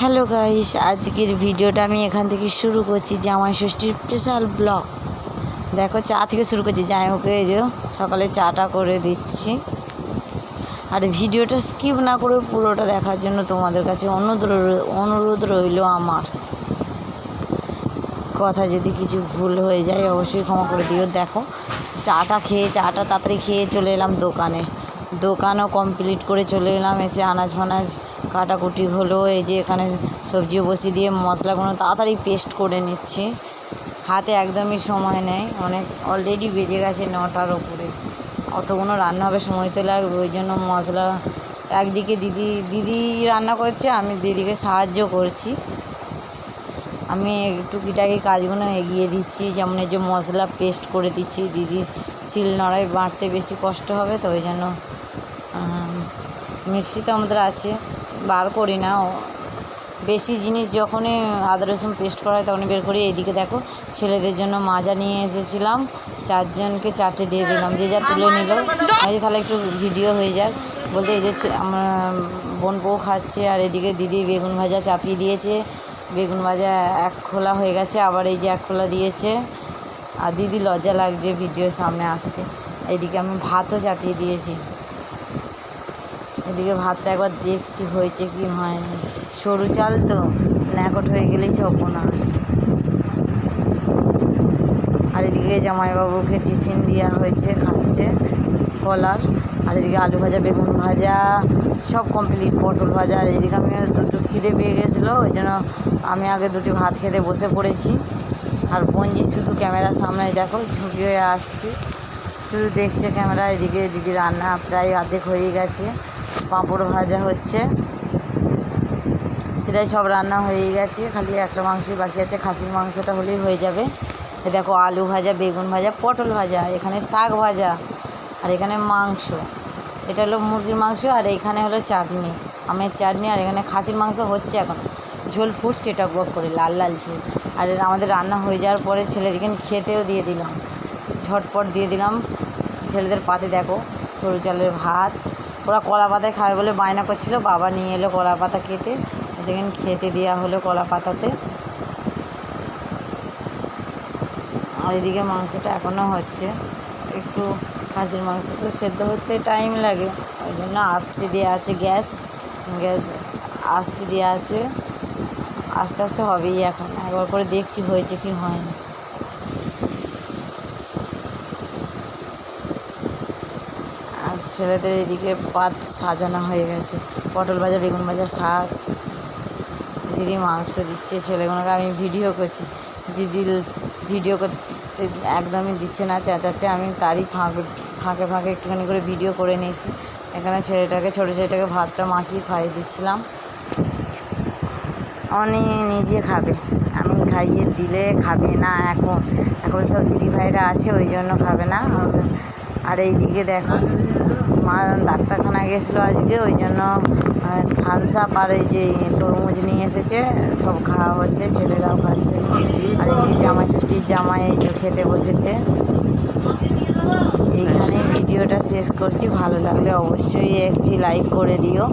Hello guys, আজকের ভিডিওটা আমি এখান থেকে শুরু করছি জামাই ষষ্ঠীর স্পেশাল ব্লগ দেখো, চা থেকে শুরু করছি। জামাইকে এই যে সকালে চাটা করে দিচ্ছি। আর ভিডিওটা স্কিপ না করে পুরোটা দেখার জন্য তোমাদের কাছে অনুরোধ অনুরোধ রইল আমার। কথা যদি কিছু ভুল হয়ে যায়, অবশ্যই ক্ষমা করে দিও। দেখো, চাটা খেয়ে, চাটা তাড়াতাড়ি খেয়ে চলে এলাম দোকানে। দোকানও কমপ্লিট করে চলে এলাম, এসে আনাজ ফানাজ কাটাকুটি হলো, এই যে এখানে সবজিও বসিয়ে দিয়ে মশলাগুলো তাড়াতাড়ি পেস্ট করে নিচ্ছি। হাতে একদমই সময় নেই, অনেক অলরেডি বেজে গেছে নটার ওপরে অতগুলো রান্না হবে, সময় তো লাগবে, ওই জন্য মশলা একদিকে দিদি দিদি রান্না করছে, আমি দিদিকে সাহায্য করছি। আমি টুকিটাকি কাজগুলো এগিয়ে দিচ্ছি, যেমন এই যে মশলা পেস্ট করে দিচ্ছি, দিদি শিল নড়াই বাঁটতে বেশি কষ্ট হবে, তো ওই জন্য মিক্সি তো আমাদের আছে, বার করি না। বেশি জিনিস যখনই আদা, রসুন পেস্ট করা হয় তখনই বের করি। এইদিকে দেখো, ছেলেদের জন্য মাজা নিয়ে এসেছিলাম। চারজনকে চারটে দিয়ে দিলাম। যে যা তুলে নিল। আমি তাহলে একটু ভিডিও হয়ে যাক। বলতে এই যে আমার বোন বউ খাচ্ছে, আর এদিকে দিদি বেগুন ভাজা চাপিয়ে দিয়েছে। বেগুন ভাজা এক খোলা হয়ে গেছে, আবার এই যে এক খোলা দিয়েছে। আর দিদি লজ্জা লাগছে ভিডিওর সামনে আসতে। এদিকে আমি ভাতও চাপিয়ে দিয়েছি। এদিকে ভাতটা একবার দেখছি, হয়েছে কি হয়নি। সরু চাল তো, ন্যাকট হয়ে গেলেই সর্বনাশ আর এদিকে জামাইবাবুকে টিফিন দেওয়া হয়েছে, খাচ্ছে কলার। আর এদিকে আলু ভাজা, বেগুন ভাজা, সব কমপ্লিট পটল ভাজা। আর এদিকে আমি দুটো খিদে পেয়ে গেছিল, ওই জন্য আমি আগে দুটি ভাত খেতে বসে পড়েছি। আর পঞ্জি শুধু ক্যামেরার সামনে দেখো ঝুঁকি হয়ে আসছি। শুধু দেখছে ক্যামেরা, এদিকে দিদি রান্না প্রায় অর্ধেক হয়ে গেছে। পাঁপড় ভাজা হচ্ছে। এটাই সব রান্না হয়ে গেছে। খালি একটা মাংসই বাকি আছে। খাসির মাংসটা হলেই হয়ে যাবে। এ দেখো আলু ভাজা, বেগুন ভাজা, পটল ভাজা, এখানে শাক ভাজা আর এখানে মাংস। এটা হলো মুরগির মাংস আর এখানে হলো চাটনি। আমের চাটনি আর এখানে খাসির মাংস হচ্ছে এখন। ঝোল ফুটছে, এটা টকবক করে, লাল লাল ঝোল। আর আমাদের রান্না হয়ে যাওয়ার পরে ছেলেদেরকে খেতেও দিয়ে দিলাম। ঝটপট দিয়ে দিলাম। ছেলেদের পাতে দেখো, সরু চালের ভাত ওরা কলা পাতায় খাবে বলে বায়না করছিল। বাবা নিয়ে এলো কলা পাতা কেটে। দেখেন খেতে দেওয়া হলো কলা পাতাতে। আর এদিকে মাংসটা এখনও হচ্ছে। একটু খাসির মাংস তো সেদ্ধ হতে টাইম লাগে। ওই জন্য আস্তে দেওয়া আছে গ্যাস। গ্যাস আস্তে দেওয়া আছে। আস্তে আস্তে হবেই এখন। একবার করে দেখছি হয়েছে কি হয়নি। ছেলেদের এদিকে পাত সাজানো হয়ে গেছে। পটল ভাজা, বেগুন ভাজা, শাক। দিদি মাংস দিচ্ছে ছেলেগুলোকে, আমি ভিডিও করছি। দিদি ভিডিও করতে একদমই দিচ্ছে না, চেঁচাচ্ছে। আমি তারই ফাঁক, ফাঁকে ফাঁকে একটুখানি করে ভিডিও করে নিয়েছি। এখানে ছেলেটাকে, ছোটো ছেলেটাকে ভাতটা মাখিয়ে খাইয়ে দিচ্ছিলাম। অনি নিজে খাবে। আমি খাইয়ে দিলে খাবে না এখন। এখন সব দিদি ভাইরা আছে, ওই জন্য খাবে না। আর এইদিকে দেখো। মা ডাক্তারখানায় গেছিল আজকে, ওই জন্য থামস আপ আর এই যে তরমুজ নিয়ে এসেছে, সব খাওয়া হচ্ছে, ছেলেরাও খাচ্ছে। আর এই যে জামাই ষষ্ঠীর জামাই এই যে খেতে বসেছে। এইখানে ভিডিওটা শেষ করছি, ভালো লাগলে অবশ্যই একটি লাইক করে দিও।